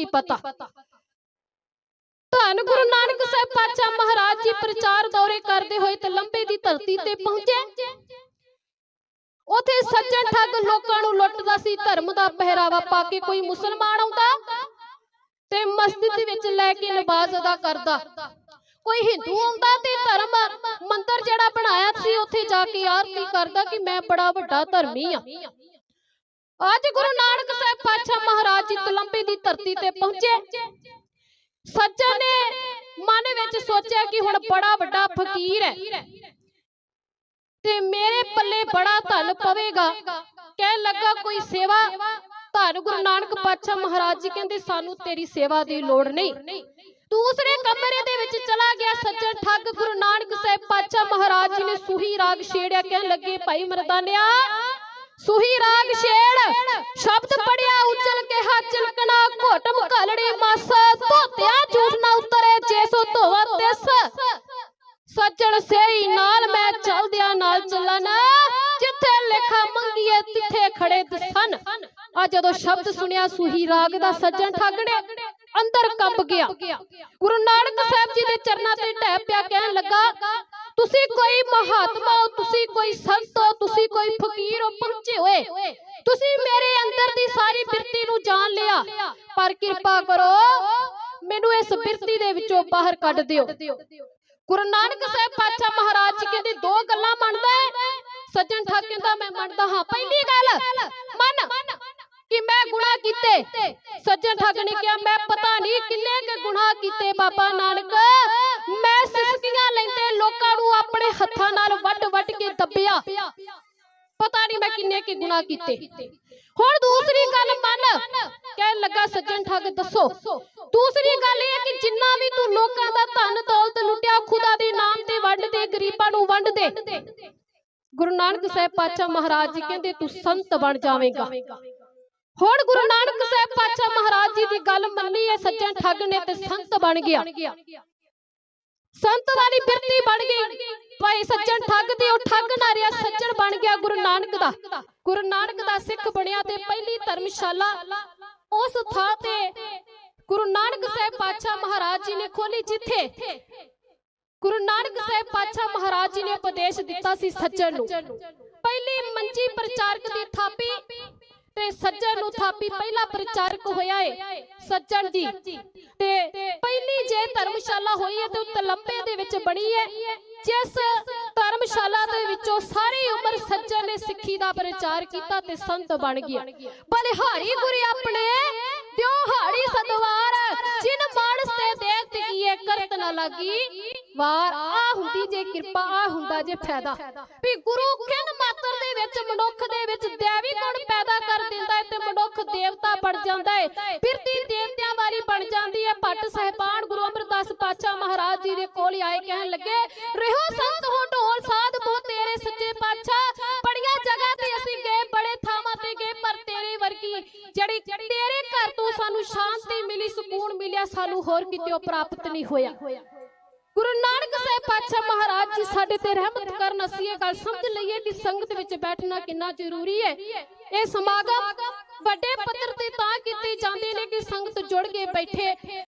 ਨਹੀਂ ਪਤਾ। ਧੰਨ ਗੁਰੂ ਨਾਨਕ ਸਾਹਿਬ ਪਾਤਸ਼ਾਹ ਮਹਾਰਾਜ ਜੀ ਪ੍ਰਚਾਰ ਦੌਰੇ ਕਰਦੇ ਹੋਏ ਤੇ ਲੰਬੇ ਦੀ ਧਰਤੀ ਤੇ ਪਹੁੰਚੇ। ਉਥੇ ਸੱਜਣ ਠੱਗ ਲੋਕਾਂ ਨੂੰ ਲੁੱਟਦਾ ਸੀ, ਧਰਮ ਦਾ ਪਹਿਰਾਵਾ ਪਾ ਕੇ ਕੋਈ ਮੁਸਲਮਾਨ ਆਉਂਦਾ ਤੇ ਮਸਜਿਦ ਵਿੱਚ ਲੈ ਕੇ ਨਮਾਜ਼ ਅਦਾ ਕਰਦਾ। ਕੋਈ ਹਿੰਦੂ ਆਉਂਦਾ ਤੇ ਧਰਮ ਮੰਦਰ ਜਿਹੜਾ ਬਣਾਇਆ ਸੀ, ਉੱਥੇ ਜਾ ਕੇ ਆਰਤੀ ਕਰਦਾ ਕਿ ਮੈਂ ਬੜਾ ਵੱਡਾ ਧਰਮੀ ਆ। ਅੱਜ ਗੁਰੂ ਨਾਨਕ ਸਾਹਿਬ ਪਾਤਸ਼ਾਹ ਮਹਾਰਾਜ ਜੀ ਤਲੰਬੇ ਦੀ ਧਰਤੀ ਤੇ ਪਹੁੰਚੇ। ਸੱਜਣ ਨੇ ਮਨ ਵਿੱਚ ਸੋਚਿਆ ਕਿ ਹੁਣ ਬੜਾ ਵੱਡਾ ਫਕੀਰ ਹੈ। ਤੇ ਮੇਰੇ ਪੱਲੇ ਬੜਾ ਧਨ ਪਵੇਗਾ। ਕਹਿਣ ਲੱਗਾ, ਕੋਈ ਸੇਵਾ ਧੰਨ ਗੁਰੂ ਨਾਨਕ ਪਾਤਸ਼ਾਹ ਮਹਾਰਾਜ ਜੀ ਕਹਿੰਦੇ, ਸਾਨੂੰ ਤੇਰੀ ਸੇਵਾ ਦੀ ਲੋੜ ਨਹੀਂ। ਦੂਸਰੇ ਕਮਰੇ ਦੇ ਵਿੱਚ ਚਲਾ ਗਿਆ ਸੱਜਣ ਠੱਗ ਗੁਰੂ ਨਾਨਕ ਸਾਹਿਬ ਪਾਤਸ਼ਾਹ ਮਹਾਰਾਜ ਜੀ ਨੇ ਸੂਹੀ ਰਾਗ ਛੇੜਿਆ। ਕਹਿਣ ਲੱਗੇ, ਭਾਈ ਮਰਦਾਨਿਆ ਸੂਹੀ ਰਾਗ ਛੇੜ, ਸ਼ਬਦ ਪੜਿਆ ਉਚਲ ਕੇ ਹੱਥ ਚਲਕਣਾ ਘੁੱਟ ਮੁਕਲੜੀ ਮਸ, ਧੋਤਿਆ ਝੂਠ ਨਾ ਉਤਰੇ ਜੇਸੋ ਧੋਵਾ ਤਿਸ। ਸੱਜਣ ਸੇਈ ਨਾਲ ਮੈਂ ਚਲਦਿਆਂ ਨਾਲ ਚੱਲਣ, ਜਿੱਥੇ ਲਿਖਾ ਮੰਗੀਏ ਤਿੱਥੇ ਖੜੇ ਦਸਨ ਆ ਜਦੋਂ ਸ਼ਬਦ ਸੁਣਿਆ ਸੁਹੀ ਰਾਗ ਦਾ ਸੱਜਣ ਠੱਗ ਅੰਦਰ ਕੰਬ ਗਿਆ। ਗੁਰੂ ਨਾਨਕ ਸਾਹਿਬ ਜੀ ਦੇ ਚਰਨਾਂ ਤੇ ਢਹਿ ਪਿਆ ਕਹਿਣ ਲੱਗਾ ਤੁਸੀਂ ਕੋਈ ਮਹਾਤਮਾ ਹੋ, ਤੁਸੀਂ ਕੋਈ ਸੰਤ ਹੋ, ਤੁਸੀਂ ਕੋਈ ਫਕੀਰ ਹੋ, ਪਹੁੰਚੇ ਹੋਏ। ਤੁਸੀਂ ਮੇਰੇ ਅੰਦਰ ਦੀ ਸਾਰੀ ਬਿਰਤੀ ਨੂੰ ਜਾਣ ਲਿਆ। ਪਰ ਕਿਰਪਾ ਕਰੋ, ਮੈਨੂੰ ਇਸ ਬਿਰਤੀ ਦੇ ਵਿੱਚੋਂ ਬਾਹਰ ਕੱਢ ਦਿਓ। ਗੁਰੂ ਨਾਨਕ ਸਾਹਿਬ ਪਾਤਸ਼ਾਹ ਮਹਾਰਾਜ ਜੀ ਕਹਿੰਦੇ, ਦੋ ਗੱਲਾਂ ਮੰਨਦਾ ਹੈ। ਸੱਜਣ ਠੱਗ ਕਹਿੰਦਾ, ਮੈਂ ਮੰਨਦਾ ਹਾਂ। ਪਹਿਲੀ ਗੱਲ, ਮੰਨ ਕਿ ਮੈਂ ਗੁਨਾਹ ਕੀਤੇ। ਸੱਜਣ ਠੱਗ ਨੇ ਕਿਹਾ, ਮੈਂ ਪਤਾ ਨਹੀਂ ਕਿੰਨੇ ਕੁ ਗੁਨਾਹ ਕੀਤੇ, ਬਾਬਾ ਨਾਨਕ। ਮੈਂ ਸਿਸਕੀਆਂ ਲੈਂਦੇ ਮੈਂ ਕੀਤੇ। ਹੁਣ ਦੂਸਰੀ ਗੱਲ ਮੰਨ। ਕਹਿਣ ਲੱਗਾ, ਸੱਜਣ ਠੱਗ, ਦੱਸੋ। ਦੂਸਰੀ ਗੱਲ ਇਹ ਹੈ ਕਿ ਜਿੰਨਾ ਵੀ ਤੂੰ ਲੋਕਾਂ ਦਾ ਧਨ ਦੌਲਤ ਲੁੱਟਿਆ, ਖੁਦਾ ਦੇ ਨਾਮ ਤੇ ਵੰਡ ਦੇ, ਗਰੀਬਾਂ ਨੂੰ ਵੰਡ ਦੇ। ਗੁਰੂ ਨਾਨਕ ਸਾਹਿਬ ਪਾਤਸ਼ਾਹ ਮਹਾਰਾਜ ਜੀ ਕਹਿੰਦੇ, ਤੂੰ ਸੰਤ ਬਣ ਜਾਵੇਂਗਾ। ਹੁਣ ਗੁਰੂ ਨਾਨਕ ਸਾਹਿਬ ਪਾਤਸ਼ਾਹ ਮਹਾਰਾਜ ਜੀ ਦੀ ਗੱਲ ਮੰਨੀ ਹੈ, ਸੱਜਣ ਠੱਗ ਨੇ ਤੇ ਸੰਤ ਬਣ ਗਿਆ। ਸੰਤ ਵਾਲੀ ਬਿਰਤੀ ਬਣ ਗਈ। ਭਾਈ ਸੱਜਣ ਠੱਗ ਤੇ ਉਹ ਠੱਗ ਨਾ ਰਿਹਾ, ਸੱਜਣ ਬਣ ਗਿਆ ਗੁਰੂ ਨਾਨਕ ਦਾ। ਗੁਰੂ ਨਾਨਕ ਦਾ ਸਿੱਖ ਬਣਿਆ ਤੇ ਪਹਿਲੀ ਧਰਮਸ਼ਾਲਾ ਉਸ ਥਾਂ ਤੇ ਗੁਰੂ ਨਾਨਕ ਸਾਹਿਬ ਪਾਤਸ਼ਾਹ ਮਹਾਰਾਜ ਜੀ ਨੇ ਖੋਲੀ ਜਿੱਥੇ ਗੁਰੂ ਨਾਨਕ ਸਾਹਿਬ ਪਾਤਸ਼ਾਹ ਮਹਾਰਾਜ ਜੀ ਨੇ ਉਪਦੇਸ਼ ਦਿੱਤਾ ਸੀ ਸੱਜਣ ਨੂੰ। ਪਹਿਲੀ ਮੰਜੀ ਪ੍ਰਚਾਰਕ ਦੀ ਥਾਪੀ ਤੇ ਸੱਜਣ ਨੂੰ ਥਾਪੀ ਪਹਿਲਾ ਪ੍ਰਚਾਰਕ ਹੋਇਆ ਏ ਸੱਜਣ ਜੀ। ਤੇ ਪਹਿਲੀ ਜੇ ਧਰਮਸ਼ਾਲਾ ਹੋਈ ਹੈ ਤੇ ਉਹ ਤਲੰਬੇ ਦੇ ਵਿੱਚ ਬਣੀ ਹੈ, ਜਿਸ ਧਰਮਸ਼ਾਲਾ ਦੇ ਵਿੱਚੋਂ ਸਾਰੀ ਉਮਰ ਸੱਜਣ ਨੇ ਸਿੱਖੀ ਦਾ ਪ੍ਰਚਾਰ ਕੀਤਾ ਤੇ ਸੰਤ ਬਣ ਗਿਆ। ਬਲਿਹਾਰੀ ਗੁਰੀ ਆਪਣੇ ਦਿਓ ਹਾੜੀ ਸਦਵਾਰ ਜਿਨ ਮਾਨਸ ਤੇ ਦੇਖ ਤਕੀਏ ਕਰਤ ਨਾ ਲੱਗੀ, ਵਾਰ ਆ ਹੁੰਦੀ ਜੇ ਕਿਰਪਾ, ਆ ਹੁੰਦਾ ਜੇ ਫਾਇਦਾ। ਵੀ ਗੁਰੂ ਕਿਨ ਮਾਤਰ ਦੇ ਵਿੱਚ, ਮਨੁੱਖ ਦੇ ਵਿੱਚ ਦੇਵੀ ਗੁਣ ਪੈਦਾ ਕਰ ਦਿੰਦਾ ਹੈ ਤੇ ਮਨੁੱਖ ਦੇਵਤਾ ਬਣ ਜਾਂਦਾ ਹੈ। ਫਿਰਤੀ ਮਹਾਰਾਜ ਜੀ ਦੇ ਕੋਲ ਆਏ ਕਹਿਣ ਲੱਗੇ ਰਹਿਓ ਸੰਤ ਹੋ ਢੋਲ ਸਾਧ ਬੋ ਤੇਰੇ ਸੱਚੇ ਪਾਤਸ਼ਾਹ। ਬੜੀਆਂ ਜਗ੍ਹਾ ਤੇ ਅਸੀਂ ਗਏ, ਬੜੇ ਥਾਵਾਂ ਤੇ ਗਏ, ਪਰ ਤੇਰੇ ਵਰਗੀ ਜਿਹੜੀ ਤੇਰੇ ਘਰ ਤੋਂ ਸਾਨੂੰ ਸ਼ਾਂਤੀ ਮਿਲੀ, ਸਕੂਨ ਮਿਲਿਆ, ਸਾਨੂੰ ਹੋਰ ਕਿਤੇ ਪ੍ਰਾਪਤ ਨਹੀਂ ਹੋਇਆ। ਗੁਰੂ ਨਾਨਕ ਸਾਹਿਬ ਪਾਤਸ਼ਾਹ ਮਹਾਰਾਜ ਜੀ ਸਾਡੇ ਤੇ ਰਹਿਮਤ ਕਰਨ ਅਸੀਂ ਇਹ ਗੱਲ ਸਮਝ ਲਈਏ ਕਿ ਸੰਗਤ ਵਿੱਚ ਬੈਠਣਾ ਕਿੰਨਾ ਜ਼ਰੂਰੀ ਹੈ। ਇਹ ਸਮਾਗਮ ਵੱਡੇ ਪੱਧਰ ਤੇ ਤਾਂ ਕੀਤੇ ਜਾਂਦੇ ਨੇ ਕਿ ਸੰਗਤ ਜੁੜ ਕੇ ਬੈਠੇ।